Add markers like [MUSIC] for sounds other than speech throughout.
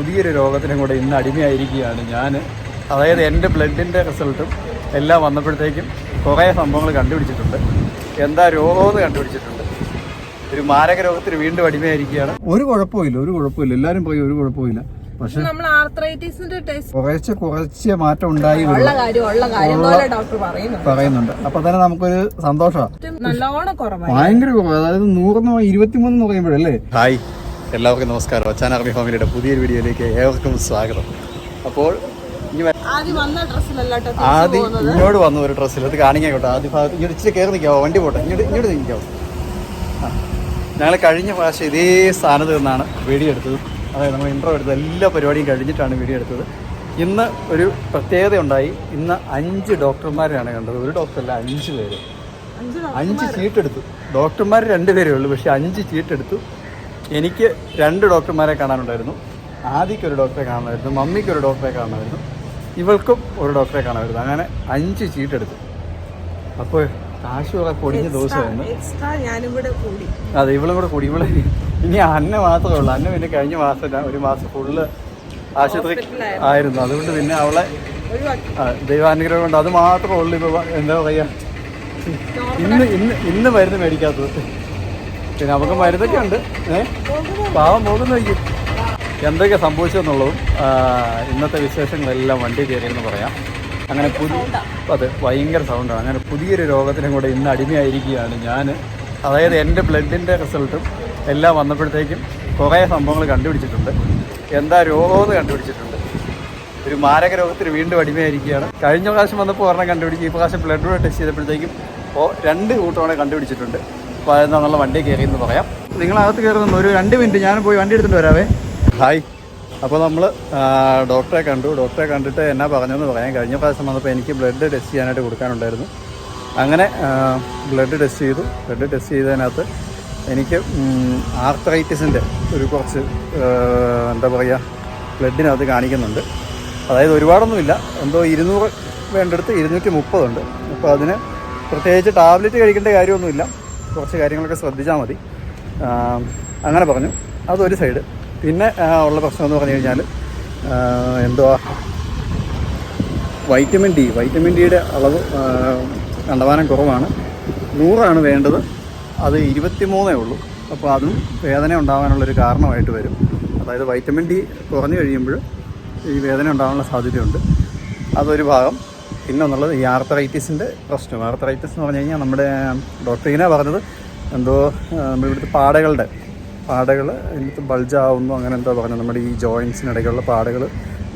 പുതിയൊരു രോഗത്തിനും കൂടെ ഇന്ന് അടിമയായിരിക്കുകയാണ് ഞാൻ. അതായത് എന്റെ ബ്ലഡിന്റെ റിസൾട്ടും എല്ലാം വന്നപ്പോഴത്തേക്കും കുറേ സംഭവങ്ങൾ കണ്ടുപിടിച്ചിട്ടുണ്ട്. എന്താ രോഗമെന്ന് കണ്ടുപിടിച്ചിട്ടുണ്ട്. ഒരു മാരക രോഗത്തിന് വീണ്ടും അടിമയായിരിക്കുകയാണ്. ഒരു കുഴപ്പമില്ല ഒരു കുഴപ്പമില്ല. എല്ലാവരും പോയി ഒരു കുഴപ്പമില്ല. പക്ഷെ നമ്മൾ ആർത്രൈറ്റിസിന്റെ ടെസ്റ്റ് കുറച്ച് കുറച്ച് മാറ്റം ഉണ്ടായി ഉള്ള കാര്യം ഉള്ള കാര്യം പോലെ ഡോക്ടർ പറയുന്നു പറയുന്നുണ്ട്. അപ്പൊ തന്നെ നമുക്കൊരു സന്തോഷമാണ്. നല്ലോണം കുറവായി. ഭയങ്കര കുറവ്. അതായത് നൂറെന്ന് ഇരുപത്തിമൂന്ന് എന്ന് പറയുമ്പോഴല്ലേ? ഹായ്. എല്ലാവർക്കും നമസ്കാരം. അച്ഛൻ ആർമി ഫാമിലിയുടെ പുതിയൊരു വീഡിയോയിലേക്ക് ഏവർക്കും സ്വാഗതം. അപ്പോൾ ആദ്യം ഇങ്ങോട്ട് വന്ന ഒരു ഡ്രസ്സിൽ അത് കാണിക്കാൻ കേട്ടോ. ആദ്യ ഭാഗത്ത് ഇങ്ങോട്ട് ഇച്ചിരി കയറി നിൽക്കാവോ? വണ്ടി പോട്ടെ. ഇങ്ങോട്ട് ഇങ്ങോട്ട് നിൽക്കാവോ? ഞങ്ങൾ കഴിഞ്ഞ പ്രാവശ്യം ഇതേ സ്ഥാനത്ത് നിന്നാണ് വീഡിയോ എടുത്തത്. അതായത് നമ്മൾ ഇൻട്രോ എടുത്തത് എല്ലാ പരിപാടിയും കഴിഞ്ഞിട്ടാണ് വീഡിയോ എടുത്തത്. ഇന്ന് ഒരു പ്രത്യേകത ഉണ്ടായി. ഇന്ന് അഞ്ച് ഡോക്ടർമാരെയാണ് കണ്ടത്. ഒരു ഡോക്ടറല്ല അഞ്ച് പേര്. അഞ്ച് അഞ്ച് ചീട്ടെടുത്തു ഡോക്ടർമാർ രണ്ടുപേരേ ഉള്ളൂ പക്ഷെ അഞ്ച് ചീട്ടെടുത്തു എനിക്ക് രണ്ട് ഡോക്ടർമാരെ കാണാനുണ്ടായിരുന്നു. ആദിക്ക് ഒരു ഡോക്ടറെ കാണണമായിരുന്നു മമ്മിക്ക് ഒരു ഡോക്ടറെ കാണണമായിരുന്നു ഇവൾക്കും ഒരു ഡോക്ടറെ കാണാമായിരുന്നു അങ്ങനെ അഞ്ച് ചീട്ടെടുത്തു അപ്പോൾ കാശുമൊക്കെ പൊടിഞ്ഞ ദിവസമായിരുന്നു അതെ ഇവളും കൂടെ കൂടി. ഇവൾ ഇനി അന്ന മാത്രമേ ഉള്ളൂ. അന്ന പിന്നെ കഴിഞ്ഞ മാസം ഒരു മാസം ഫുള്ള് ആശുപത്രി ആയിരുന്നു. അതുകൊണ്ട് പിന്നെ അവളെ ദൈവാനുഗ്രഹം കൊണ്ട് അത് മാത്രമേ ഉള്ളൂ ഇപ്പോൾ എന്താ പറയുക ഇന്ന് ഇന്ന് ഇന്ന് മരുന്ന് മേടിക്കാത്തത്. പിന്നെ നമുക്ക് മരുന്നൊക്കെ ഉണ്ട് പാവം പോകുന്ന എന്തൊക്കെ സംഭവിച്ചെന്നുള്ളതും ആ, ഇന്നത്തെ വിശേഷങ്ങളെല്ലാം വണ്ടി കയറിയെന്ന് പറയാം. അങ്ങനെ പുതിയ അതെ ഭയങ്കര സൗണ്ടാണ് അങ്ങനെ പുതിയൊരു രോഗത്തിനും കൂടെ ഇന്ന് അടിമയായിരിക്കുകയാണ് ഞാൻ അതായത് എന്റെ ബ്ലഡിന്റെ റിസൾട്ടും എല്ലാം വന്നപ്പോഴത്തേക്കും കുറേ സംഭവങ്ങൾ കണ്ടുപിടിച്ചിട്ടുണ്ട്. എന്താ രോഗമെന്ന് കണ്ടുപിടിച്ചിട്ടുണ്ട്. ഒരു മാരക രോഗത്തിന് വീണ്ടും അടിമയായിരിക്കുകയാണ്. കഴിഞ്ഞ പ്രാവശ്യം വന്നപ്പോൾ ഒരെണ്ണം കണ്ടുപിടിച്ച്. ഈ പ്രാവശ്യം ബ്ലഡ് ടെസ്റ്റ് ചെയ്തപ്പോഴത്തേക്കും ഓ രണ്ട് കൂട്ടമാണ് കണ്ടുപിടിച്ചിട്ടുണ്ട്. അതെന്താണെന്നുള്ള വണ്ടി കയറി എന്ന് പറയാം. നിങ്ങളകത്ത് കയറുന്ന ഒരു രണ്ട് മിനിറ്റ് ഞാൻ പോയി വണ്ടി എടുത്തിട്ട് വരാവേ. ഹായ്. അപ്പോൾ നമ്മൾ ഡോക്ടറെ കണ്ടു. ഡോക്ടറെ കണ്ടിട്ട് എന്നാ പറഞ്ഞതെന്ന് പറയാം. കഴിഞ്ഞ പ്രാവശ്യം വന്നപ്പോൾ എനിക്ക് ബ്ലഡ് ടെസ്റ്റ് ചെയ്യാനായിട്ട് കൊടുക്കാനുണ്ടായിരുന്നു. അങ്ങനെ ബ്ലഡ് ടെസ്റ്റ് ചെയ്തു. ബ്ലഡ് ടെസ്റ്റ് ചെയ്തതിനകത്ത് എനിക്ക് ആർത്രൈറ്റിസിന്റെ ഒരു കുറച്ച് എന്താ പറയുക ബ്ലഡിനകത്ത് കാണിക്കുന്നുണ്ട്. അതായത് ഒരുപാടൊന്നുമില്ല. എന്തോ ഇരുന്നൂറ് വേണ്ടടുത്ത് ഇരുന്നൂറ്റി മുപ്പതുണ്ട് അപ്പോൾ അതിന് പ്രത്യേകിച്ച് ടാബ്ലറ്റ് കഴിക്കേണ്ട കാര്യമൊന്നുമില്ല. കുറച്ച് കാര്യങ്ങളൊക്കെ ശ്രദ്ധിച്ചാൽ മതി. അങ്ങനെ പറഞ്ഞു. അതൊരു സൈഡ് പിന്നെ ഉള്ള പ്രശ്നം എന്ന് പറഞ്ഞു കഴിഞ്ഞാൽ എന്തുവാ? വൈറ്റമിൻ ഡി വൈറ്റമിൻ ഡിയുടെ അളവ് കണ്ടവാനം കുറവാണ്. നൂറാണ് വേണ്ടത്. അത് ഇരുപത്തിമൂന്നേ ഉള്ളൂ. അപ്പോൾ അതും വേദന ഉണ്ടാകാനുള്ളൊരു കാരണമായിട്ട് വരും. അതായത് വൈറ്റമിൻ ഡി കുറഞ്ഞു കഴിയുമ്പോൾ ഈ വേദന ഉണ്ടാകാനുള്ള സാധ്യതയുണ്ട്. അതൊരു ഭാഗം. പിന്നെ ഒന്നുള്ളത് ഈ ആർത്തറൈറ്റിസിന്റെ പ്രശ്നം. ആർത്തറൈറ്റിസ് എന്ന് പറഞ്ഞു കഴിഞ്ഞാൽ നമ്മുടെ ഡോക്ടർ ഇങ്ങനെ പറഞ്ഞത് എന്തോ നമ്മുടെ ഇവിടുത്തെ പാടകളുടെ പാടകൾ എനിക്ക് ബൾജാവുന്നു അങ്ങനെ എന്തോ പറഞ്ഞു നമ്മുടെ ഈ ജോയിൻസിനിടയ്ക്കുള്ള പാടകൾ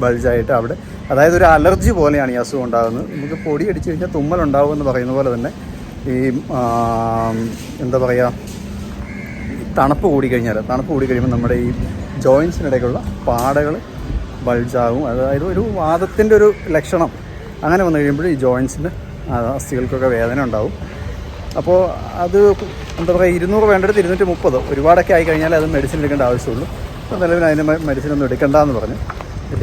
ബൾജായിട്ട് അവിടെ. അതായത് ഒരു അലർജി പോലെയാണ് ഈ അസുഖം ഉണ്ടാകുന്നത്. നമുക്ക് പൊടി അടിച്ചു കഴിഞ്ഞാൽ തുമ്മൽ എന്ന് പറയുന്ന പോലെ തന്നെ ഈ എന്താ പറയുക തണുപ്പ് കൂടിക്കഴിഞ്ഞാൽ തണുപ്പ് കൂടിക്കഴിയുമ്പോൾ നമ്മുടെ ഈ ജോയിൻസിനിടയ്ക്കുള്ള പാടകൾ ബൾജാകും അതായത് ഒരു വാദത്തിന്റെ ഒരു ലക്ഷണം. അങ്ങനെ വന്നു കഴിയുമ്പോൾ ഈ ജോയിൻസിന് അസ്ഥികൾക്കൊക്കെ വേദന ഉണ്ടാവും. അപ്പോൾ അത് എന്താ പറയുക ഇരുന്നൂറ് വേണ്ടടുത്ത് ഇരുന്നൂറ്റി മുപ്പത് ഒരുപാടൊക്കെ ആയി കഴിഞ്ഞാൽ അത് മെഡിസിൻ എടുക്കേണ്ട ആവശ്യമുള്ളൂ. അപ്പോൾ നിലവിൽ അതിന് മെഡിസിൻ ഒന്നും എടുക്കണ്ടെന്ന് പറഞ്ഞു.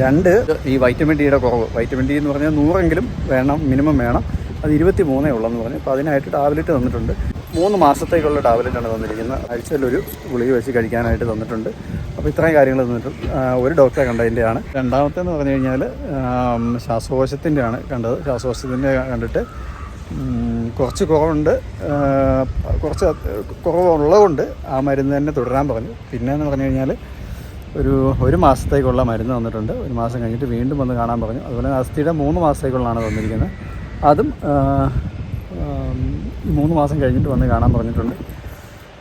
രണ്ട് ഈ വൈറ്റമിൻ ഡിയുടെ കുറവ്. വൈറ്റമിൻ ഡി എന്ന് പറഞ്ഞാൽ നൂറെങ്കിലും വേണം മിനിമം വേണം. അത് ഇരുപത്തി മൂന്നേ ഉള്ളെന്ന് പറഞ്ഞു. അപ്പോൾ അതിനായിട്ട് ടാബ്ലറ്റ് തന്നിട്ടുണ്ട്. മൂന്ന് മാസത്തേക്കുള്ള ടാബ്ലറ്റാണ് തന്നിരിക്കുന്നത്. ആഴ്ചയിലൊരു ഗുളിക വെച്ച് കഴിക്കാനായിട്ട് തന്നിട്ടുണ്ട്. അപ്പോൾ ഇത്രയും കാര്യങ്ങൾ തന്നിട്ടുണ്ട് ഒരു ഡോക്ടറെ കണ്ടതിന്റെയാണ് രണ്ടാമത്തേന്ന് പറഞ്ഞു കഴിഞ്ഞാൽ ശ്വാസകോശത്തിന്റെ ആണ് കണ്ടത്. ശ്വാസകോശത്തിന്റെ കണ്ടിട്ട് കുറച്ച് കുറവുണ്ട് കുറച്ച് കുറവുള്ളതുകൊണ്ട് ആ മരുന്ന് തന്നെ തുടരാൻ പറഞ്ഞു. പിന്നെ എന്ന് പറഞ്ഞു കഴിഞ്ഞാൽ ഒരു ഒരു മാസത്തേക്കുള്ള മരുന്ന് തന്നിട്ടുണ്ട്. ഒരു മാസം കഴിഞ്ഞിട്ട് വീണ്ടും വന്ന് കാണാൻ പറഞ്ഞു. അതുപോലെ അസ്ഥിയുടെ മൂന്ന് മാസത്തേക്കുള്ളതാണ് തന്നിരിക്കുന്നത്. അതും മൂന്ന് മാസം കഴിഞ്ഞിട്ട് വന്ന് കാണാൻ പറഞ്ഞിട്ടുണ്ട്.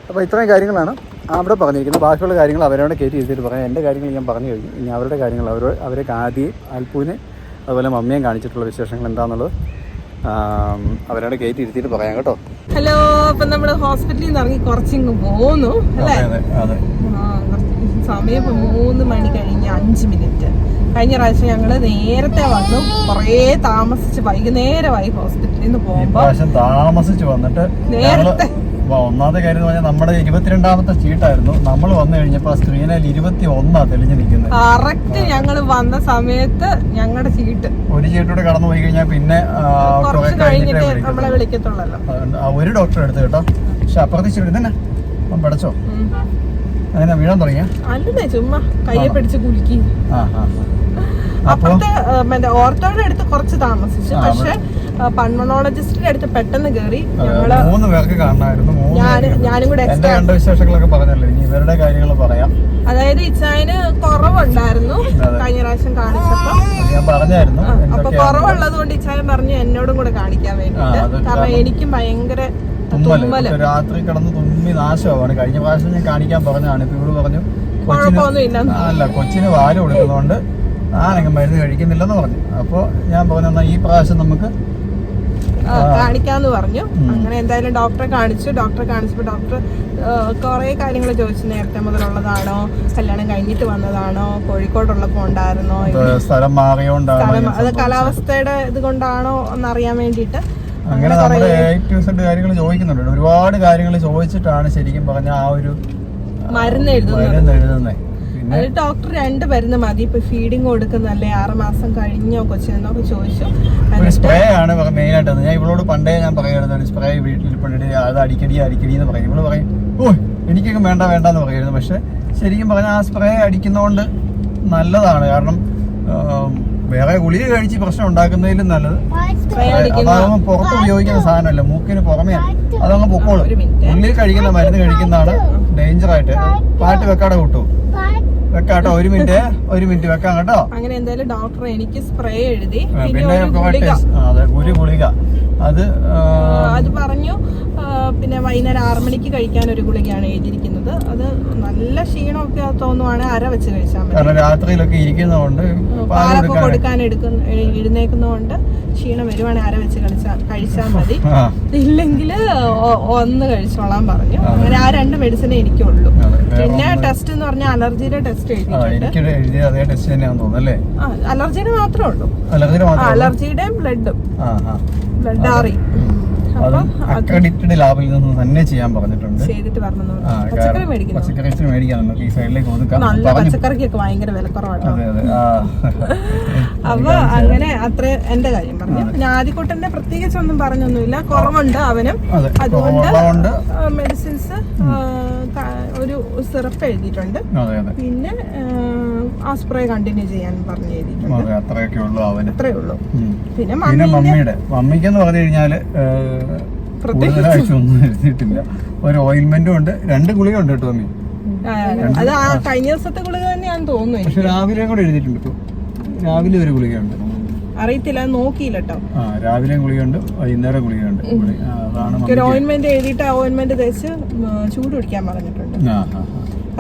അപ്പോൾ ഇത്രയും കാര്യങ്ങളാണ് അവിടെ പറഞ്ഞിരിക്കുന്നത്. ബാക്കിയുള്ള കാര്യങ്ങൾ അവരോട് കയറ്റി ഇരുത്തിയിട്ട് പറയാം. എന്റെ കാര്യങ്ങൾ ഞാൻ പറഞ്ഞു കഴിഞ്ഞു. ഇനി അവരുടെ കാര്യങ്ങൾ അവർ അവരെ ആദ്യം അൽപ്പൂനെ അതുപോലെ മമ്മിയും കാണിച്ചിട്ടുള്ള വിശേഷങ്ങൾ എന്താണെന്നുള്ളത് അവരോട് കയറ്റി ഇരുത്തിയിട്ട് പറയാം കേട്ടോ. ഹലോ അപ്പൊ നമ്മൾ ഹോസ്പിറ്റലിൽ നിന്ന് ഇറങ്ങി കുറച്ചിങ് പോന്നു അല്ലേ? അതെ അതെ. ആ, കുറച്ച് സമയം ഇപ്പൊ മൂന്ന് മണി കഴിഞ്ഞ് അഞ്ച് മിനിറ്റ്. കഴിഞ്ഞ പ്രാവശ്യം ഞങ്ങൾ നേരത്തെ വന്നു. കുറേ താമസിച്ച് വൈകുന്നേരമായി ഹോസ്പിറ്റലിൽ നിന്ന് പോകുമ്പോൾ താമസിച്ച് വന്നിട്ട് നേരത്തെ. ഒന്നാമത്തെ കാര്യം പറഞ്ഞാൽ നമ്മുടെ ഇരുപത്തിരണ്ടാമത്തെ ചീട്ടായിരുന്നു നമ്മൾ വന്നു കഴിഞ്ഞപ്പോൾ സ്ക്രീനിൽ ഇരുപത്തി ഒന്നാ തെളിഞ്ഞു നിൽക്കുന്നത്. കറക്റ്റ് ഞങ്ങൾ വന്ന സമയത്ത് ഞങ്ങളുടെ സീറ്റ് ഒരു ചീട്ടൂടെ കടന്നു പോയി കഴിഞ്ഞാൽ പിന്നെ ഒരു ഡോക്ടർ എടുത്ത് കേട്ടോ. പക്ഷെ അപ്പുറത്തെ ചീട്ട് തന്നെ ഉം. അങ്ങനെ വീഴാൻ തുടങ്ങിയ? ചുമ്മാ കയ്യെ പിടിച്ച് കുലുക്കി. ആ ആ. അപ്പുറത്തെ മറ്റേ ഓർത്തോയുടെ അടുത്ത് കുറച്ച് താമസിച്ചു. പക്ഷെ പൾമണോളജിസ്റ്റിന്റെ അടുത്ത് പെട്ടെന്ന് കയറി ഞങ്ങൾ മൂന്ന് പേർക്ക് കാണണമായിരുന്നു ഞാനും കൂടെ എന്റെ വിശേഷങ്ങളൊക്കെ പറഞ്ഞല്ലോ? ഇനി ഇവരുടെ കാര്യങ്ങൾ പറയാം. അതായത് ഇച്ചായന് കുറവുണ്ടായിരുന്നു. കഴിഞ്ഞ പ്രാവശ്യം കാണിച്ചപ്പോ. ഞാൻ പറഞ്ഞായിരുന്നു. അപ്പൊ കുറവുള്ളത് കൊണ്ട് ഇച്ചായൻ പറഞ്ഞു എന്നോടും കൂടെ കാണിക്കാൻ വേണ്ടിട്ട് കാരണം എനിക്കും ഭയങ്കര രാത്രി കിടന്ന് തുമ്മി നാശമാണ് കഴിഞ്ഞ പ്രാവശ്യം ഞാൻ കാണിക്കാൻ പറഞ്ഞതാണ്. ഇപ്പൊ ഇവൾ പറഞ്ഞു കൊച്ചിന് അല്ല കൊച്ചിന് വാൽ കൊടുക്കുന്നതുകൊണ്ട് ഞാനങ്ങ് മരുന്ന് കഴിക്കുന്നില്ലെന്ന് പറഞ്ഞു. അപ്പോൾ ഞാൻ പറഞ്ഞു ഈ പ്രാവശ്യം നമുക്ക് കാണിക്കാന്ന് പറഞ്ഞു. അങ്ങനെ എന്തായാലും ഡോക്ടറെ കാണിച്ചു. ഡോക്ടറെ കാണിച്ചപ്പോൾ ഡോക്ടർ കുറേ കാര്യങ്ങൾ ചോദിച്ചു. നേരത്തെ മുതലുള്ളതാണോ? കല്യാണം കഴിഞ്ഞിട്ട് വന്നതാണോ? കോഴിക്കോടുള്ളപ്പോ ഉണ്ടായിരുന്നോ? സ്ഥലം മാറിയോണ്ടാണോ അത്. കാലാവസ്ഥയുടെ ഇത് കൊണ്ടാണോ എന്നറിയാൻ വേണ്ടിയിട്ട് അങ്ങനെ നമ്മുടെ കാര്യങ്ങൾ ചോദിക്കുന്നുണ്ട്. ഒരുപാട് കാര്യങ്ങൾ ചോദിച്ചിട്ടാണ് ശരിക്കും പറഞ്ഞ ആ ഒരു മരുന്ന് എഴുതുന്നത്. അത് ഡോക്ടർ രണ്ട് മരുന്ന് മതി. ഇപ്പൊ ഫീഡിങ് കൊടുക്കുന്നല്ലേ ആറ് മാസം കഴിഞ്ഞോ കൊച്ചിനെന്നൊക്കെ ചോദിച്ചു. സ്പ്രേ ആണ് മെയിൻ ആയിട്ട് ഞാൻ ഇവളോട് പണ്ടേ ഞാൻ പറയുന്നത് സ്പ്രേ വീട്ടിൽ പണ്ടിട്ട് അത് അടിക്കടി അടിക്കടി എന്ന് പറയും. ഇവൾ പറയും ഓ എനിക്കൊക്കെ വേണ്ട വേണ്ട എന്ന് പറയുന്നത് പക്ഷെ ശരിക്കും പറഞ്ഞാൽ ആ സ്പ്രേ അടിക്കുന്നതുകൊണ്ട് നല്ലതാണ്. കാരണം വേറെ ഗുളിക കഴിച്ച് പ്രശ്നം ഉണ്ടാക്കുന്നതിലും നല്ലത്. അതാകുമ്പോൾ പുറത്ത് ഉപയോഗിക്കുന്ന സാധനമല്ല. മൂക്കിന് പുറമേ അതങ്ങ് പൊക്കോളും. ഉള്ളിൽ കഴിക്കുന്ന മരുന്ന് കഴിക്കുന്നതാണ് ഡേഞ്ചർ ആയിട്ട്. പാട്ട് വെക്കാടെ കൂട്ടു. വെക്കാട്ടോ. ഒരു മിനിറ്റ് ഒരു മിനിറ്റ് വെക്കാം കേട്ടോ. അങ്ങനെ എന്തായാലും ഡോക്ടർ എനിക്ക് സ്പ്രേ എഴുതി പിന്നെ പിന്നെ ഒരു ഗുളിക. അതെ ഒരു ഗുളിക. അത് അത് പറഞ്ഞു പിന്നെ വൈകുന്നേരം ആറ് മണിക്ക് കഴിക്കാൻ ഒരു ഗുളികയാണ് എഴുതിയിരിക്കുന്നത്. അത് നല്ല ക്ഷീണമൊക്കെ തോന്നുവാണ് അര വെച്ച് കഴിച്ചാൽ മതി. രാത്രിയിലൊക്കെ ഇരിക്കുന്നതുകൊണ്ട് പാൽ പാലൊക്കെ കൊടുക്കാൻ എടുക്കുന്ന എഴു- എഴുന്നേക്കുന്നതുകൊണ്ട് ക്ഷീണം വരുവാണെങ്കിൽ അര വെച്ച് കഴിച്ചാൽ കഴിച്ചാൽ മതി. ഇല്ലെങ്കിൽ ഒന്ന് കഴിച്ചോളാൻ പറഞ്ഞു. അങ്ങനെ ആ രണ്ട് മെഡിസിനെ എനിക്കുള്ളൂ. പിന്നെ ടെസ്റ്റ് എന്ന് പറഞ്ഞാൽ അലർജിയുടെ ടെസ്റ്റ് എഴുതിയ അതേ ടെസ്റ്റ് തോന്നുന്നു അല്ലേ? അലർജിയുടെ മാത്രമേ ഉള്ളൂ? അലർജിയുടെയും ബ്ലഡും ബ്ലഡ് ആറി. അക്രഡിറ്റഡ് ലാബിൽ നിന്ന് തന്നെ ചെയ്യാൻ പറഞ്ഞിട്ടുണ്ട്. ചെയ്തിട്ട് പറഞ്ഞു. പച്ചക്കറി മേടിക്കാൻ നമുക്ക് ഈ സൈഡിലേക്ക് ഒതുക്കാം. നല്ല പച്ചക്കറിക്കൊക്കെ ഭയങ്കര വിലക്കുറവാട്ടോ. [LAUGHS] അപ്പൊ അങ്ങനെ അത്ര എന്റെ കാര്യം പറഞ്ഞു. പിന്നെ ആദ്യക്കുട്ടന്റെ പ്രത്യേകിച്ച് ഒന്നും പറഞ്ഞൊന്നുമില്ല. കുറവുണ്ട് അവനും. അതുകൊണ്ട് മെഡിസിൻസ് ഒരു സിറപ്പ് എഴുതിയിട്ടുണ്ട്. പിന്നെ ആസ്പ്രേ സ്പ്രേ കണ്ടിന്യൂ ചെയ്യാൻ പറഞ്ഞു എഴുതിയിട്ടുണ്ട്. അതെ അത്രയൊക്കെ ഉള്ളൂ അവന്. അത്രേ ഉള്ളൂ. പിന്നെ മമ്മിയുടെ മമ്മിക്ക് മമ്മിയുടെ മമ്മിക്കെന്ന് പറഞ്ഞു കഴിഞ്ഞാൽ കൂടുതലായിട്ട് ഒന്നും എഴുതിയിട്ടില്ല. ഒരു ഓയിൽമെന്റും ഉണ്ട്. രണ്ട് ഗുളിക ഉണ്ട് കേട്ടോ മമ്മി അത് ആ കഴിഞ്ഞ ദിവസത്തെ ഗുളിക തന്നെയാന്ന് തോന്നുന്നു. പക്ഷെ രാവിലെ കൂടെ എഴുതിയിട്ടുണ്ട് ഇപ്പൊ രാവിലെ ഒരു ഗുളികയുണ്ട്. അറിയത്തില്ല നോക്കിയില്ല കേട്ടോ. ആ രാവിലെ ഗുളികയുണ്ട് വൈകുന്നേരം ഗുളികയുണ്ട്. അതാണ് ഓയിൻമെന്റ് എഴുതിയിട്ട് ആ ഓയിൻമെന്റ് തേച്ച് ചൂട് പിടിക്കാൻ പറഞ്ഞിട്ടുണ്ട്.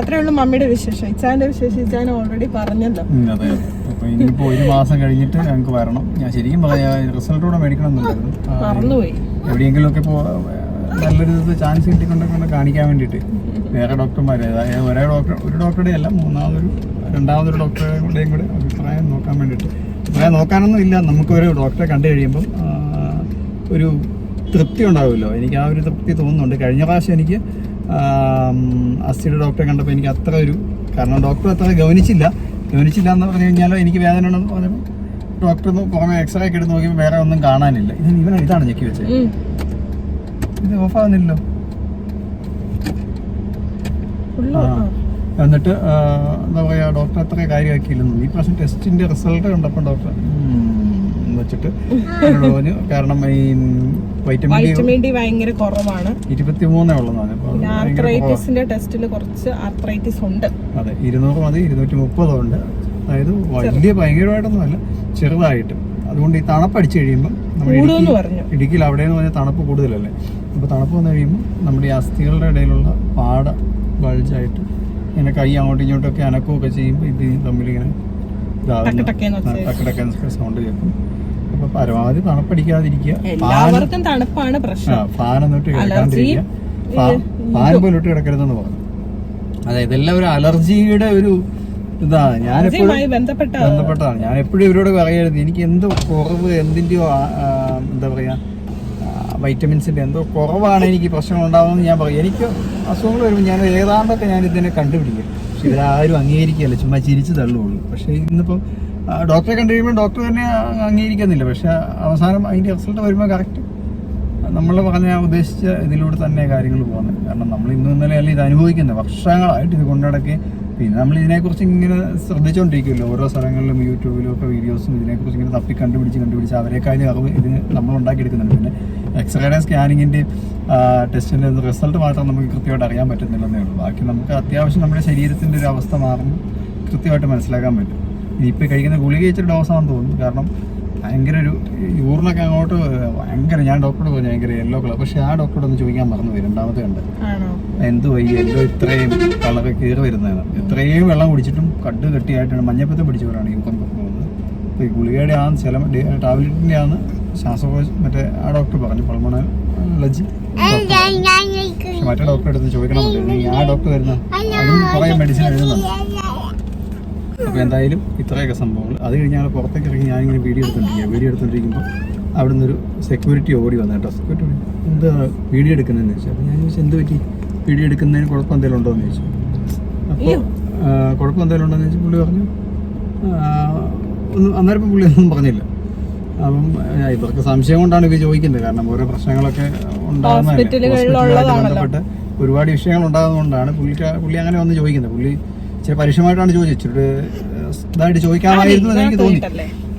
അത്രേ ഉള്ളൂ മമ്മിയുടെ വിശേഷം. ഇച്ചാന്റെ വിശേഷം ഇച്ചാൻ ഓൾറെഡി പറഞ്ഞല്ലോ. അതെ അപ്പൊ ഇനിയിപ്പോ ഒരു മാസം കഴിഞ്ഞിട്ട് ഞങ്ങൾക്ക് വരണം. ഞാൻ ശരിക്കും പറയാ റിസൾട്ടോടെ കൂടെ മേടിക്കണം എന്നുണ്ടായിരുന്നു മറന്നുപോയി. എവിടെയെങ്കിലും ഒക്കെ നല്ലൊരു ദിവസം ചാൻസ് കിട്ടിക്കൊണ്ടൊക്കെ കാണിക്കാൻ വേണ്ടിയിട്ട്. വേറെ ഡോക്ടർമാരെ അതായത് ഒരേ ഡോക്ടർ ഒരു ഡോക്ടറുടെ അല്ല മൂന്നാമതൊരു രണ്ടാമതൊരു ഡോക്ടറുടെയും കൂടെ അഭിപ്രായം നോക്കാൻ വേണ്ടിയിട്ട്. അഭിപ്രായം നോക്കാനൊന്നും ഇല്ല നമുക്കൊരു ഡോക്ടറെ കണ്ടു കഴിയുമ്പം ഒരു തൃപ്തി ഉണ്ടാവുമല്ലോ. എനിക്ക് ആ ഒരു തൃപ്തി തോന്നുന്നുണ്ട്. കഴിഞ്ഞ പ്രാവശ്യം എനിക്ക് അസ്ഥിയുടെ ഡോക്ടറെ കണ്ടപ്പോൾ എനിക്ക് അത്ര ഒരു കാരണം ഡോക്ടർ അത്ര ഗവനിച്ചില്ല ഗവനിച്ചില്ല എന്ന് പറഞ്ഞു കഴിഞ്ഞാലോ എനിക്ക് വേദന ഉണ്ടെന്ന് പറഞ്ഞപ്പോൾ ഡോക്ടർ പുറമെ എക്സ്റേ ഒക്കെ എടുത്ത് നോക്കിയപ്പോൾ വേറെ ഒന്നും കാണാനില്ല. ഇത് ഇവൻ ഇതാണ് ഞെക്കി വെച്ചത് ഇത് ഓഫ് ആവുന്നില്ലല്ലോ. എന്നിട്ട് എന്താ പറയാ ഡോക്ടർ അത്ര കാര്യമാക്കിയില്ലെന്നു ഈ പ്രാവശ്യം ടെസ്റ്റിന്റെ റിസൾട്ട് കണ്ടപ്പോൾ ഡോക്ടർ വെച്ചിട്ട് പറഞ്ഞു കാരണം ഈ വൈറ്റമിൻ ഡി ഭയങ്കര കുറവാണ്. ഇരുപത്തി മൂന്നേ ഉള്ളതാണ്. ആർത്രൈറ്റിസിന്റെ ടെസ്റ്റിൽ കുറച്ച് ആർത്രൈറ്റിസ് ഉണ്ട്. അതെ ഇരുന്നൂറ് മതി ഇരുന്നൂറ്റി മുപ്പതും ഉണ്ട്. അതായത് വലിയ ഭയങ്കരമായിട്ടൊന്നും അല്ല ചെറുതായിട്ട്. അതുകൊണ്ട് ഈ തണുപ്പടിച്ച് കഴിയുമ്പോൾ നമ്മൾ ഇടുക്കിയിൽ അവിടെ എന്ന് പറഞ്ഞാൽ തണുപ്പ് കൂടുതലല്ലേ? അപ്പോൾ തണുപ്പ് വന്നു കഴിയുമ്പോൾ നമ്മുടെ ഈ അസ്ഥികളുടെ ഇടയിലുള്ള പാട ബൾജായിട്ട് ഇങ്ങനെ കൈ അങ്ങോട്ടും ഇങ്ങോട്ടും ഒക്കെ അനക്കുകയൊക്കെ ചെയ്യുമ്പോൾ ഇത് തമ്മിലിങ്ങനെ ടക്കടക്കെ സൗണ്ട് കേൾക്കും. അപ്പൊ പരമാവധി തണുപ്പടിക്കാതിരിക്കുക. എല്ലാവർക്കും തണുപ്പാണ് പ്രശ്നം. ഫാൻ എന്നിട്ട് കിടക്കാണ്ടിരിക്കുക. ഫാൻ പോലും ഇട്ട് കിടക്കരുതെന്ന് പറഞ്ഞു. അതായത് ഒരു അലർജിയുടെ ഒരു ഇതാണ് ഞാനെപ്പോഴും ബന്ധപ്പെട്ടാണ് ഞാൻ എപ്പോഴും ഇവരോട് പറയായിരുന്നു എനിക്ക് എന്തോ കുറവ് എന്തിന്റെയോ എന്താ പറയുക വൈറ്റമിൻസിന്റെ എന്തോ കുറവാണ് എനിക്ക് പ്രശ്നം ഉണ്ടാവുന്നത് ഞാൻ പറയും. എനിക്ക് അസുഖങ്ങൾ വരുമ്പോൾ ഞാൻ ഏതാണ്ടൊക്കെ ഞാൻ ഇതിനെ കണ്ടുപിടിക്കും. പക്ഷെ ഇവരാരും അംഗീകരിക്കുകയല്ല ചുമ്മാ ചിരിച്ചു തള്ളുള്ളൂ. പക്ഷേ ഇന്നിപ്പം ഡോക്ടറെ കണ്ടു കഴിയുമ്പോൾ ഡോക്ടർ തന്നെ അംഗീകരിക്കുന്നില്ല. പക്ഷെ അവസാനം അതിന്റെ റിസൾട്ട് വരുമ്പോൾ കറക്റ്റ് നമ്മൾ പറഞ്ഞ ഉദ്ദേശിച്ച ഇതിലൂടെ തന്നെ കാര്യങ്ങൾ പോകുന്നത്. കാരണം നമ്മൾ ഇന്നും ഇന്നലെ അല്ല ഇത് അനുഭവിക്കുന്നത്? വർഷങ്ങളായിട്ട് ഇത് കൊണ്ടുനടക്കി പിന്നെ നമ്മൾ ഇതിനെക്കുറിച്ച് ഇങ്ങനെ ശ്രദ്ധിച്ചുകൊണ്ടിരിക്കുമല്ലോ ഓരോ സ്ഥലങ്ങളിലും യൂട്യൂബിലും ഒക്കെ വീഡിയോസും ഇതിനെക്കുറിച്ച് ഇങ്ങനെ തപ്പി കണ്ടുപിടിച്ച് കണ്ടുപിടിച്ച് അവരെക്കാളും അറിവ് ഇതിന് നമ്മൾ ഉണ്ടാക്കിയെടുക്കുന്നുണ്ട്. പിന്നെ എക്സ്റേയുടെ സ്കാനിങ്ങിന്റെ ടെസ്റ്റിന്റെ റിസൾട്ട് മാത്രം നമുക്ക് കൃത്യമായിട്ട് അറിയാൻ പറ്റുന്നില്ലെന്നേ ഉള്ളൂ. ബാക്കി നമുക്ക് അത്യാവശ്യം നമ്മുടെ ശരീരത്തിന്റെ ഒരു അവസ്ഥ മാറും കൃത്യമായിട്ട് മനസ്സിലാക്കാൻ പറ്റും. ഇനിയിപ്പോൾ കഴിക്കുന്ന ഗുളിക ഇച്ചിരി ഡോസാണെന്ന് തോന്നുന്നു. കാരണം ഭയങ്കര ഒരു യൂറിനൊക്കെ അങ്ങോട്ട് ഭയങ്കര ഞാൻ ഡോക്ടറോട് പറഞ്ഞു ഭയങ്കര യെല്ലോ കളർ പക്ഷെ ആ ഡോക്ടറോട് ഒന്ന് ചോദിക്കാൻ മറന്നു പോയി രണ്ടാമത്തെ കണ്ട്. എന്ത് വയ്യ എല്ലോ ഇത്രയും കളറ് കീറി വരുന്നതാണ്. ഇത്രയും വെള്ളം കുടിച്ചിട്ടും കട്ട് കെട്ടിയായിട്ടാണ് മഞ്ഞപ്പത്തെ പിടിച്ചവരാണ് യൂറിൻ പോകുന്നത്. അപ്പോൾ ഈ ഗുളികയുടെ ആ ചില ടാബ്ലറ്റിന്റെ ആണ് ശ്വാസകോശ മറ്റേ ആ ഡോക്ടർ പറഞ്ഞു പൾമണൽ അലർജി പക്ഷെ മറ്റേ ഡോക്ടറെ അടുത്ത് ചോദിക്കണം ഈ ആ ഡോക്ടർ വരുന്ന അതും കുറേ മെഡിസിൻ എഴുതുന്നുണ്ട്? അപ്പോൾ എന്തായാലും ഇത്രയൊക്കെ സംഭവങ്ങൾ. അത് കഴിഞ്ഞ് ഞങ്ങൾ പുറത്തേക്ക് ഇറങ്ങി ഞാനിങ്ങനെ വീഡിയോ എടുത്തോണ്ടിരിക്കുക വീഡിയോ എടുത്തോണ്ടിരിക്കുമ്പോൾ അവിടെ നിന്നൊരു സെക്യൂരിറ്റി ഓടി വന്നു കേട്ടോ. സെക്യൂരിറ്റി എന്താ വീഡിയോ എടുക്കുന്നതെന്ന് ചോദിച്ചു. അപ്പോൾ ഞാൻ ചോദിച്ചു എന്ത് പറ്റി? വീഡിയോ എടുക്കുന്നതിന് കുഴപ്പം എന്തെങ്കിലും ഉണ്ടോ? എന്ന് ചോദിച്ചു. അപ്പോൾ കുഴപ്പം എന്തെങ്കിലും ഉണ്ടോ എന്ന് ചോദിച്ചു പുള്ളി പറഞ്ഞു ഒന്നും അന്നേരം പുള്ളി ഒന്നും പറഞ്ഞില്ല. അപ്പം ഇവർക്ക് സംശയം കൊണ്ടാണ് ഇവർ ചോദിക്കുന്നത്. കാരണം ഓരോ പ്രശ്നങ്ങളൊക്കെ ഉണ്ടാകുന്നതാണ്. ഹോസ്പിറ്റലുമായിട്ട് ബന്ധപ്പെട്ട് ഒരുപാട് വിഷയങ്ങൾ ഉണ്ടാകുന്നതുകൊണ്ടാണ് പുള്ളിക്ക് പുള്ളി അങ്ങനെ വന്ന് ചോദിക്കുന്നത്. പുള്ളി ഇച്ചിരി പരുഷമായിട്ടാണ് ചോദിച്ചത്. ഇച്ചിരി ഇതായിട്ട് ചോദിക്കാമായിരുന്നു എന്ന് എനിക്ക് തോന്നി.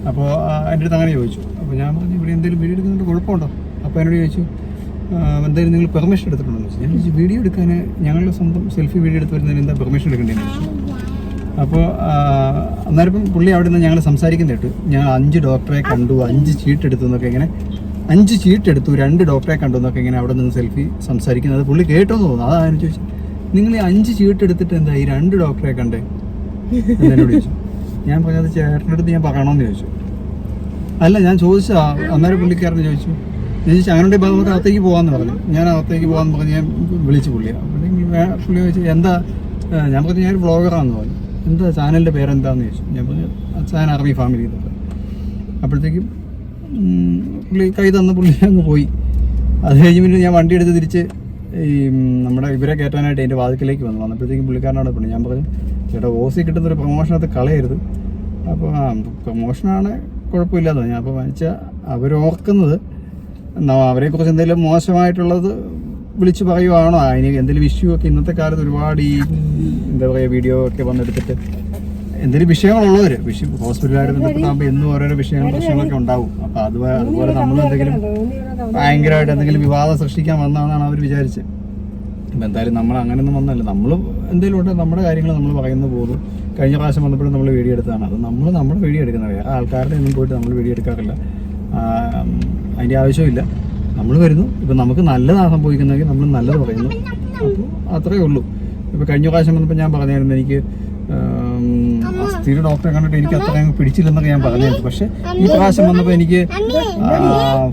അപ്പോൾ എന്റെ അടുത്ത് അങ്ങനെ ചോദിച്ചു. അപ്പോൾ ഞാൻ പറഞ്ഞു ഇവിടെ എന്തെങ്കിലും വീഡിയോ എടുക്കുന്നുണ്ട് കുഴപ്പമുണ്ടോ? അപ്പോൾ എന്നോട് ചോദിച്ചു "ആ, എന്തായാലും നിങ്ങൾ പെർമിഷൻ എടുത്തിട്ടുണ്ടോ എന്ന് ചോദിച്ചു. ഞാൻ ചോദിച്ചു വീഡിയോ എടുക്കാൻ ഞങ്ങളുടെ സ്വന്തം സെൽഫി വീഡിയോ എടുത്ത് വരുന്നതിന് എന്താ പെർമിഷൻ എടുക്കേണ്ടതെന്ന് ചോദിച്ചു. അപ്പോൾ അന്നേരം ഇപ്പം പുള്ളി അവിടെ നിന്ന് ഞങ്ങൾ സംസാരിക്കുന്ന കേട്ടു. ഞാൻ അഞ്ച് ഡോക്ടറെ കണ്ടു അഞ്ച് ചീട്ട് എടുത്തു എന്നൊക്കെ ഇങ്ങനെ അഞ്ച് ചീട്ട് എടുത്തു രണ്ട് ഡോക്ടറെ കണ്ടു എന്നൊക്കെ ഇങ്ങനെ അവിടെ നിന്ന് സെൽഫി സംസാരിക്കുന്നത് പുള്ളി കേട്ടോ എന്ന് തോന്നുന്നു. അതാണ് ചോദിച്ചു നിങ്ങൾ ഈ അഞ്ച് ചീട്ട് എടുത്തിട്ട് എന്താ ഈ രണ്ട് ഡോക്ടറെ കണ്ടേ? എന്നോട് ചോദിച്ചു. ഞാൻ പറഞ്ഞത് ചേട്ടന്റെ അടുത്ത് ഞാൻ പറയണമെന്ന് ചോദിച്ചു. അല്ല ഞാൻ ചോദിച്ചാ അന്നേരം പുള്ളിക്കാരനെ ചോദിച്ചു. ചോദിച്ചു അങ്ങനെ ഉണ്ടെങ്കിൽ നമുക്ക് അകത്തേക്ക് പോകാമെന്ന് പറഞ്ഞു. ഞാൻ അകത്തേക്ക് പോകാമെന്ന് പറഞ്ഞ്. ഞാൻ വിളിച്ചു പുള്ളിയെ. പുള്ളി ചോദിച്ചു എന്താ? ഞാൻ പറഞ്ഞു ഞാൻ ബ്ലോഗറാന്ന് പറഞ്ഞു. എന്താ? ചാനലിന്റെ പേരെന്താന്ന്? ചോദിച്ചു. ഞാൻ പറഞ്ഞു അച്ഛൻ ആർമി ഫാമിലി അപ്പോഴത്തേക്കും പുള്ളി കൈ തന്ന പുള്ളി അങ്ങ് പോയി. അത് കഴിഞ്ഞ് പിന്നെ ഞാൻ വണ്ടി എടുത്ത് തിരിച്ച് ഈ നമ്മുടെ ഇവരെ കയറ്റാനായിട്ട് എന്റെ വാതിക്കലേക്ക് വന്നു. വന്നപ്പോഴത്തേക്കും പുള്ളിക്കാരനോട് പറഞ്ഞു ഞാൻ പറഞ്ഞു ചേട്ടാ ഓസി കിട്ടുന്നൊരു പ്രൊമോഷനകത്ത് കളയരുത്. അപ്പോൾ പ്രൊമോഷനാണ് കുഴപ്പമില്ലാതെ ഞാൻ അപ്പോൾ വെച്ചാൽ അവരോർക്കുന്നത് അവരെക്കുറിച്ച് എന്തെങ്കിലും മോശമായിട്ടുള്ളത് വിളിച്ച് പറയുവാണോ? അതിന് എന്തെങ്കിലും ഇഷ്യൂ ഒക്കെ ഇന്നത്തെ കാലത്ത് ഒരുപാട് ഈ എന്താ പറയുക വീഡിയോ ഒക്കെ വന്നെടുത്തിട്ട് എന്തെങ്കിലും വിഷയങ്ങളുള്ളവർ വിഷയം ഹോസ്പിറ്റലുമായിട്ട് ബന്ധപ്പെട്ടാകുമ്പോൾ എന്നും ഓരോരോ വിഷയങ്ങൾ പ്രശ്നങ്ങളൊക്കെ ഉണ്ടാവും. അപ്പോൾ അത് അതുപോലെ നമ്മൾ എന്തെങ്കിലും ഭയങ്കരമായിട്ട് എന്തെങ്കിലും വിവാദം സൃഷ്ടിക്കാൻ വന്നതാണ് അവർ വിചാരിച്ചത് അപ്പം എന്തായാലും നമ്മൾ അങ്ങനെയൊന്നും വന്നല്ല നമ്മൾ എന്തെങ്കിലും ഉണ്ട് നമ്മുടെ കാര്യങ്ങൾ നമ്മൾ പറയുന്ന പോകും. കഴിഞ്ഞ പ്രാവശ്യം വന്നപ്പോഴും നമ്മൾ വീഡിയോ എടുത്തതാണ്. അത് നമ്മൾ നമ്മുടെ വീഡിയോ എടുക്കുന്നത് വേറെ ആൾക്കാരുടെ ഒന്നും പോയിട്ട് നമ്മൾ വീഡിയോ എടുക്കാറില്ല. അതിന്റെ ആവശ്യമില്ല. നമ്മൾ വരുന്നു. ഇപ്പം നമുക്ക് നല്ലതാണ് സംഭവിക്കുന്നതെങ്കിൽ നമ്മൾ നല്ലത് പറയുന്നു. അപ്പോൾ അത്രയേ ഉള്ളൂ. ഇപ്പോൾ കഴിഞ്ഞ പ്രാവശ്യം വന്നപ്പോൾ ഞാൻ പറഞ്ഞായിരുന്നു എനിക്ക് അസ്ഥിയുടെ ഡോക്ടറെ കണ്ടിട്ട് എനിക്ക് അത്രയും പിടിച്ചില്ലെന്നൊക്കെ ഞാൻ പറഞ്ഞായിരുന്നു. പക്ഷെ ഈ പ്രാവശ്യം വന്നപ്പോൾ എനിക്ക്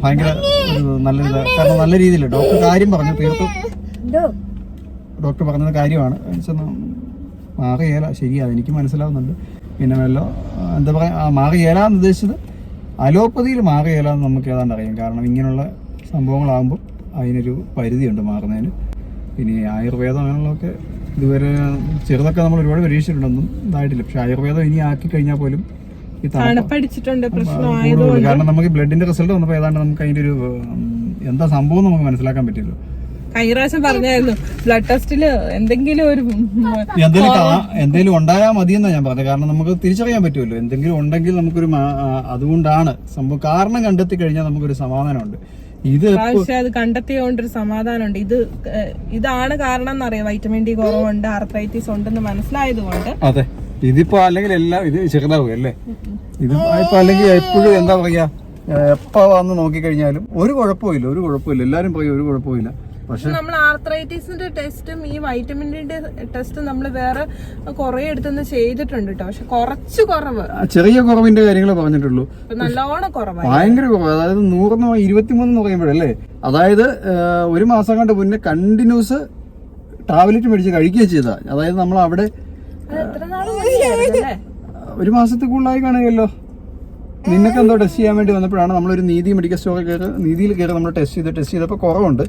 ഭയങ്കര ഒരു നല്ല കാരണം നല്ല രീതിയിൽ ഡോക്ടർ കാര്യം പറഞ്ഞു. തീർത്തും ഡോക്ടർ പറഞ്ഞത് കാര്യമാണ്. മാറിയേല ശരിയാണ്. എനിക്ക് മനസ്സിലാവുന്നുണ്ട്. പിന്നെ വല്ലോ എന്താ പറയുക മാറിയേല എന്ന് ഉദ്ദേശിച്ചത് അലോപ്പതിയിൽ മാറിയേല എന്ന് നമുക്ക് ഏതാണ്ട് അറിയാം. കാരണം ഇങ്ങനെയുള്ള സംഭവങ്ങളാകുമ്പോൾ അതിനൊരു പരിധിയുണ്ട് മാറുന്നതിന്. പിന്നെ ആയുർവേദം അങ്ങനെയുള്ളതൊക്കെ ഇതുവരെ ചെറുതൊക്കെ നമ്മൾ ഒരുപാട് പരീക്ഷിച്ചിട്ടുണ്ടെന്നും ഇതായിട്ടില്ല. പക്ഷെ ആയുർവേദം ഇനി ആക്കി കഴിഞ്ഞാൽ പോലും ഈ തണുപ്പടിച്ചിട്ടുണ്ട്. കാരണം നമുക്ക് ബ്ലഡിന്റെ റിസൾട്ട് വന്നപ്പോൾ ഏതാണ്ട് നമുക്ക് അതിന്റെ ഒരു എന്താ സംഭവം എന്ന് നമുക്ക് മനസ്സിലാക്കാൻ പറ്റില്ല കഴിഞ്ഞ പ്രാവശ്യം പറഞ്ഞായിരുന്നു ബ്ലഡ് ടെസ്റ്റിൽ എന്തെങ്കിലും ഒരു എന്തെങ്കിലും ഉണ്ടായാൽ മതിയെന്നാ ഞാൻ പറഞ്ഞത്. കാരണം നമുക്ക് തിരിച്ചറിയാൻ പറ്റുമല്ലോ. എന്തെങ്കിലും ഉണ്ടെങ്കിൽ നമുക്കൊരു അതുകൊണ്ടാണ് സംഭവം. കാരണം കണ്ടെത്തി കഴിഞ്ഞാൽ നമുക്കൊരു സമാധാനമുണ്ട്. ഇത് അത് കണ്ടെത്തിയോണ്ട് ഒരു സമാധാനമുണ്ട്. ഇത് ഇതാണ് കാരണം എന്നറിയാം വൈറ്റമിൻ ഡി കുറവുണ്ട് ആർത്രൈറ്റിസ് ഉണ്ടെന്ന് മനസ്സിലായത് കൊണ്ട് അതെ. ഇതിപ്പോ അല്ലെങ്കിൽ എല്ലാം ഇത് ചെറുതാവും അല്ലേ? ഇത് ഇപ്പൊ അല്ലെങ്കിൽ എപ്പോഴും എന്താ പറയാ എപ്പോ വന്ന് നോക്കിക്കഴിഞ്ഞാലും ഒരു കുഴപ്പമില്ല ഒരു കുഴപ്പമില്ല എല്ലാരും പറയും ഒരു കുഴപ്പമില്ല നമ്മൾ ആർത്രൈറ്റിസിന്റെ ടെസ്റ്റും ഈ വൈറ്റമിൻ ഡിന്റെ ടെസ്റ്റും നമ്മൾ വേറെ കുറെ എടുത്തുനിന്ന് ചെയ്തിട്ടുണ്ട് കേട്ടോ പക്ഷെ കുറച്ച് കുറവ്. ചെറിയ കുറവിന്റെ കാര്യങ്ങൾ പറഞ്ഞിട്ടുള്ളൂ. നല്ലോണം കുറവ്. ഭയങ്കര കുറവ്. അതായത് നൂറെന്ന് ഇരുപത്തിമൂന്ന് എന്ന് പറയുമ്പോഴല്ലേ അതായത് ഒരു മാസം കണ്ട് മുന്നേ കണ്ടിന്യൂസ് ടാബ്ലറ്റ് മേടിച്ച് കഴിക്കുകയും ചെയ്ത. അതായത് നമ്മൾ അവിടെ എത്ര നാൾ മുന്നെയായിരുന്നല്ലേ? ഒരു മാസത്തിൽ കൂടുതലായി കാണുകയല്ലോ. നിന്നൊക്കെ എന്തോ ടെസ്റ്റ് ചെയ്യാൻ വേണ്ടി വന്നപ്പോഴാണ് നമ്മളൊരു നീതി മെഡിക്കൽ സ്റ്റോറിൽ കയറി നീതിയിൽ കയറി നമ്മൾ ടെസ്റ്റ് ചെയ്ത് ടെസ്റ്റ് ചെയ്തപ്പോൾ കുറവുണ്ട്.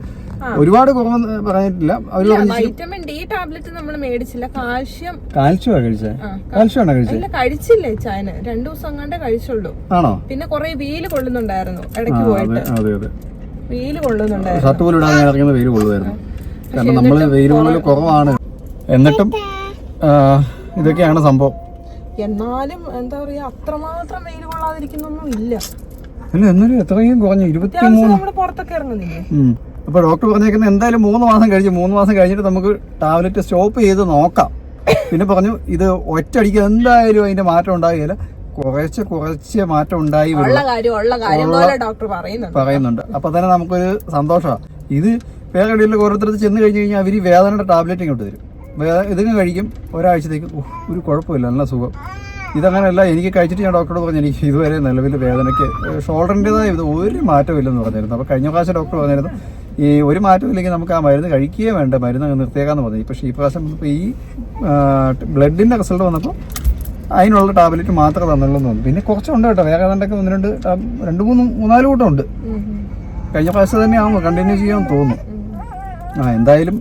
ഒരുപാട് കുറവെന്ന് പറഞ്ഞിട്ടില്ല. അവർ വൈറ്റമിൻ ഡി ടാബ്ലറ്റ് നമ്മൾ മേടിച്ചില്ല. കാൽഷ്യം. കാൽഷ്യം കഴിച്ചത് കാൽഷ്യം ആണോ കഴിച്ചത് കഴിച്ചില്ലേ ചായന്? രണ്ടു ദിവസം കണ്ടേ കഴിച്ചുള്ളൂ. ആണോ? പിന്നെ കുറെ വെയിൽ കൊള്ളുന്നുണ്ടായിരുന്നു ഇടയ്ക്ക് പോയിട്ട്. അതെ അതെ. വെയിൽ കൊള്ളുന്നുണ്ടായിരുന്നു. ഷർട്ട് പോലും ഇടാതെ ഞാൻ ഇറങ്ങുന്ന വെയിൽ കൊള്ളുമായിരുന്നു. കാരണം നമ്മൾ വെയിൽ കൊള്ളൽ കുറവാണ്. എന്നിട്ടും ഇതൊക്കെയാണ് സംഭവം. എന്നാലും എന്താ പറയാ അത്രമാത്രം വെയിൽ കൊള്ളാതിരിക്കുന്നൊന്നും ഇല്ല. അല്ല എന്നാലും എത്രയും കുറഞ്ഞു ഇരുപത്തി അത്യാവശ്യം നമ്മൾ പുറത്തൊക്കെ ഇറങ്ങുന്നില്ലേ. അപ്പൊ ഡോക്ടർ പറഞ്ഞേക്കുന്നത് എന്തായാലും മൂന്ന് മാസം കഴിഞ്ഞ് മൂന്ന് മാസം കഴിഞ്ഞിട്ട് നമുക്ക് ടാബ്ലറ്റ് സ്റ്റോപ്പ് ചെയ്ത് നോക്കാം. പിന്നെ പറഞ്ഞു ഇത് ഒറ്റയടിക്ക് എന്തായാലും അതിന്റെ മാറ്റം ഉണ്ടാകില്ല കുറച്ച് കുറച്ച് മാറ്റം ഉണ്ടായി പറയുന്നുണ്ട്. അപ്പൊ തന്നെ നമുക്കൊരു സന്തോഷമാണ്. ഇത് വേറെ ഇടയിൽ ഓരോരുത്തർക്ക് ചെന്ന് കഴിഞ്ഞ് കഴിഞ്ഞാൽ അവർ വേദനയുടെ ടാബ്ലറ്റ് ഇങ്ങോട്ട് തരും. വേ- ഇതിങ്ങ് കഴിക്കും. ഒരാഴ്ചത്തേക്ക് ഒരു കുഴപ്പമില്ല നല്ല സുഖം. ഇതങ്ങനെയല്ല എനിക്ക് കഴിച്ചിട്ട് ഞാൻ ഡോക്ടറോട് പറഞ്ഞു എനിക്ക് ഇതുവരെ നിലവിൽ വേദനയ്ക്ക് ഷോൾഡറിന്റെതായ ഇത് ഒരു മാറ്റമില്ലെന്ന് പറഞ്ഞിരുന്നു. അപ്പോൾ കഴിഞ്ഞ പ്രാവശ്യം ഡോക്ടർ പറഞ്ഞിരുന്നു ഈ ഒരു മാറ്റമില്ലെങ്കിൽ നമുക്ക് ആ മരുന്ന് കഴിക്കുകയേ വേണ്ട മരുന്ന് അങ്ങ് നിർത്തിയേക്കാന്ന് പറഞ്ഞു. പക്ഷേ ഈ പ്രാവശ്യം ഇപ്പോൾ ഈ ബ്ലഡിന്റെ റിസൾട്ട് വന്നപ്പോൾ അതിനുള്ള ടാബ്ലറ്റ് മാത്രമേ തന്നുള്ളൂ തോന്നുന്നു. പിന്നെ കുറച്ചുണ്ട് കേട്ടോ വേറെ ഏതാണ്ടൊക്കെ ഒന്ന് രണ്ട് രണ്ട് മൂന്ന് മൂന്നാൽ കൂട്ടമുണ്ട് ഉം, ഉം. കഴിഞ്ഞ പ്രാവശ്യം തന്നെയാണോ കണ്ടിന്യൂ ചെയ്യാൻ തോന്നുന്നു. ആ എന്തായാലും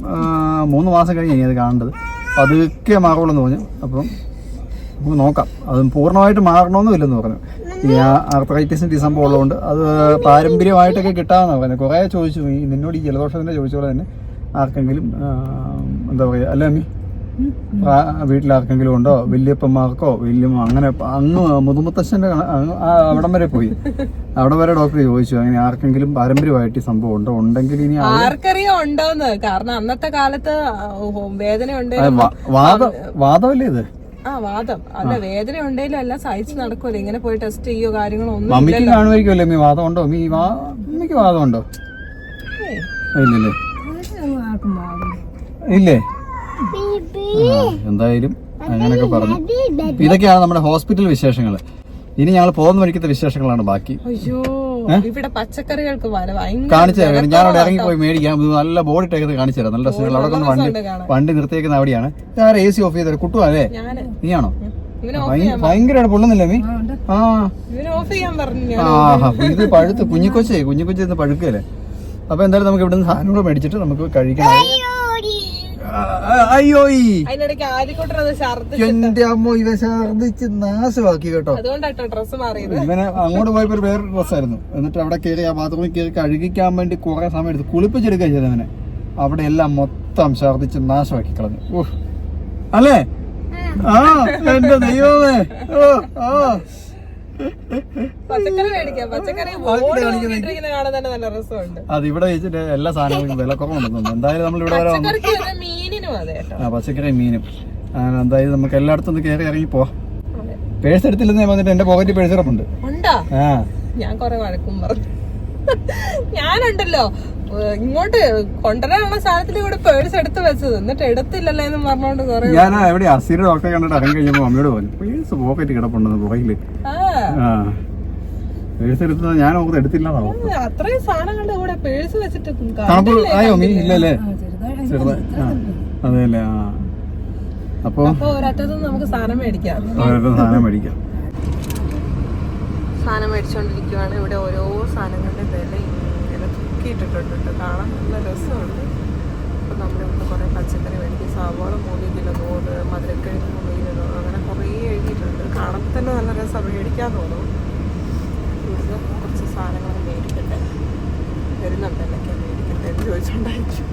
മൂന്ന് മാസം കഴിഞ്ഞ് ഇനി അത് കാണേണ്ടത്. പതുക്കെ മാറുള്ളൂ പറഞ്ഞു. അപ്പം നമുക്ക് നോക്കാം. അത് പൂർണമായിട്ട് മാറണമെന്നും ഇല്ലെന്ന് പറഞ്ഞു. ഈ ആർത്രൈറ്റിസിന്റെ ഈ സംഭവം ഉള്ളതുകൊണ്ട് അത് പാരമ്പര്യമായിട്ടൊക്കെ കിട്ടാമെന്നാണ് പറഞ്ഞത് കുറേ ചോദിച്ചു. നിന്നോട് ഈ ജലദോഷത്തിന്റെ ചോദിച്ചപോലെ തന്നെ. ആർക്കെങ്കിലും എന്താ പറയുക അല്ല അമ്മി? വീട്ടിൽ ആർക്കെങ്കിലും ഉണ്ടോ? വല്യപ്പന്മാർക്കോ വല്യമ്മ അങ്ങനെ അങ്ങ് അങ്ങ് അവിടം വരെ പോയി. അവിടെ വരെ ഡോക്ടർ ചോദിച്ചു അങ്ങനെ ആർക്കെങ്കിലും പാരമ്പര്യമായിട്ട് ഈ സംഭവം ഉണ്ടോ? ഉണ്ടെങ്കിൽ ഇനി ആർക്കറിയോ ഉണ്ടോന്ന്. കാരണം അന്നത്തെ കാലത്ത് വേദന അത് വാദം വാദമല്ലേ ഇത്? ആ വാദം. അല്ല വേദന ഉണ്ടെങ്കിലും എല്ലാം സഹിച്ച് നടക്കുമല്ലോ ഇങ്ങനെ പോയി ടെസ്റ്റ് ചെയ്യോ കാര്യങ്ങളോ ഒന്നും മമ്മിക്ക് കാണുമായിരിക്കുമല്ലേ മീ വാദം ഉണ്ടോ? മീ മമ്മിക്ക് വാദം ഉണ്ടോ? ഇല്ലല്ലേ? ഇല്ലേ? എന്തായാലും അങ്ങനെയൊക്കെ പറഞ്ഞു. ഇതൊക്കെയാണ് നമ്മുടെ ഹോസ്പിറ്റൽ വിശേഷങ്ങൾ. ഇനി ഞങ്ങൾ പോകുന്ന വഴിക്കത്തെ വിശേഷങ്ങളാണ് ബാക്കി. അയ്യോ ഇവിടെ പച്ചക്കറികൾക്ക് കാണിച്ചു തരാം. ഞാൻ അവിടെ ഇറങ്ങി പോയി മേടിക്കാം. ഇത് നല്ല ബോഡി ടേക്കത് കാണിച്ചു തരാം. നല്ല രസങ്ങൾ അവിടെ കൊണ്ട് വണ്ടി വണ്ടി നിർത്തിയേക്കുന്ന അവിടെയാണ്. ഞാൻ എ സി ഓഫ് ചെയ്തത് കുട്ടു അല്ലേ? നീയാണോ? ഭയങ്കരമായിട്ട് പൊള്ളുന്നില്ലേ മീ ആ ഇവന് ഓഫ് ചെയ്യാൻ പറഞ്ഞു ഞാൻ. ആ ഇത് പഴുത്ത് കുഞ്ഞിക്കൊച്ചേ. കുഞ്ഞിക്കൊച്ചി ഇന്ന് പഴുക്കല്ലേ? അപ്പൊ എന്തായാലും നമുക്ക് ഇവിടുന്ന് സാധനങ്ങൾ മേടിച്ചിട്ട് നമുക്ക് കഴിക്കണം. അയ്യോ എന്റെ അമ്മ ഇവ ഛർദിച്ച് നാശമാക്കി കേട്ടോ. അതുകൊണ്ടാട്ടോ മാറിയത്. ഇവനെ അങ്ങോട്ട് പോയപ്പോ ഒരു ഡ്രസ് ആയിരുന്നു. എന്നിട്ട് അവിടെ കയറി ആ ബാത്റൂമിൽ കയറി കഴുകിക്കാൻ വേണ്ടി കുറെ സമയം എടുത്ത് കുളിപ്പിച്ചെടുക്കുക ചെയ്തവനെ അവിടെ എല്ലാം മൊത്തം ഛർദിച്ച് നാശമാക്കി കളഞ്ഞു. ഓഹ് അല്ലേ? ആ എന്റെ ദൈവമേ. ഓ ആ. പച്ചക്കറി മേടിക്കാം. പച്ചക്കറി കാണാൻ തന്നെ നല്ല രസമുണ്ട്. അത് ഇവിടെ വെച്ചിട്ട് എല്ലാ സാധനങ്ങളും വില കുറവുണ്ടെന്നുണ്ട്. എന്തായാലും നമ്മൾ ഇവിടെ വരെ മീനിനും അതെ ആ പച്ചക്കറി മീനും. എന്തായാലും നമുക്ക് എല്ലായിടത്തും ഒന്ന് കയറി ഇറങ്ങി പോവാം. പേഴ്സ് എടുത്തില്ലെന്ന് ഞാൻ വന്നിട്ട് എന്റെ പോക്കറ്റിൽ പേഴ്സ് ഉറപ്പുണ്ട് ഞാൻ കൊറേ വഴക്കും പറഞ്ഞു. ഞാനുണ്ടല്ലോ. ഇങ്ങോട്ട് കൊണ്ടുവരാനുള്ള സാധനത്തിൽ ഇവിടെ പേഴ്സ് എടുത്ത് വെച്ചത്. എന്നിട്ട് എടുത്തില്ലല്ലോ എന്ന് പറഞ്ഞോണ്ട് കൊറേ ഞാൻ എവിടെ അസീർ ഡോക്ടറെ കണ്ടിട്ട് അറിയാൻ കഴിഞ്ഞപ്പോ അമ്മയോട് പറഞ്ഞു പേഴ്സ് പോക്കറ്റ് കിടപ്പുണ്ടെന്ന് പുറകിൽ. പേഴ്സ് എടുത്തത് ഞാൻ ഓർത്ത് അത്രയും സാധനങ്ങളുടെ കൂടെ പേഴ്സ് വെച്ചിട്ട് ആയോ? മീ ഇല്ലല്ലേ അതെല്ലേ ആ അപ്പൊ? നമുക്ക് സാധനം മേടിക്കാം. സാധനം മേടിക്കാം. സാധനം മേടിച്ചോണ്ടിരിക്കുവാണ്. ഇവിടെ ഓരോ സാധനങ്ങളുടെ വില ഇങ്ങനെ തൂക്കിയിട്ടിട്ടുണ്ട് കേട്ടോ. കാണാൻ നല്ല രസമുണ്ട്. അപ്പം നമ്മളിവിടെ കുറേ പച്ചക്കറി മേടിക്കും. സവാള മൂന്ന് കിലോ നൂറ് മധുരക്കിഴങ്ങ് മൂന്ന് കിലോ അങ്ങനെ കുറേ എഴുതിയിട്ടുണ്ട്. കാണുമ്പോൾ തന്നെ നല്ല രസം. മേടിക്കാൻ തോന്നും. ഇവിടുന്ന് കുറച്ച് സാധനങ്ങൾ മേടിക്കട്ടെ. വരുന്നുണ്ട് എന്തൊക്കെയാണ് മേടിക്കട്ടെ എന്ന് ചോദിച്ചുകൊണ്ടായിരിക്കും